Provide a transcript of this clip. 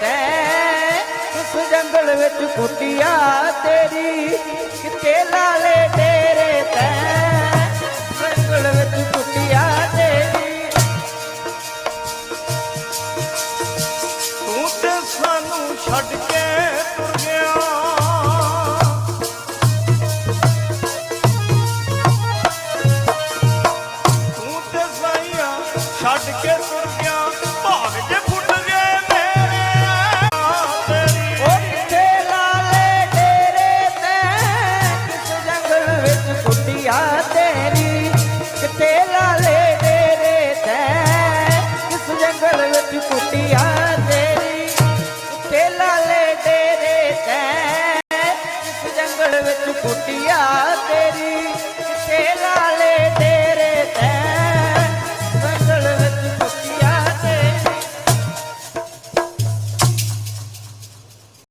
ਤੈ ਉਸ ਜੰਗਲ ਵਿੱਚ ਕੁੱਤਿਆ ਤੇਰੀ ਲਾਲੇ ਤੇਰੇ ਤੈ। ਜੰਗਲ ਵਿੱਚ ਕੁੱਤਿਆ ਤੇਰੀ। ਤੂੰ ਸਾਨੂੰ ਛੱਡ ਕੇ ਤੁਰ ਗਿਆ। ਛੱਡ ਕੇ ਤੁਰ ਗਿਆ।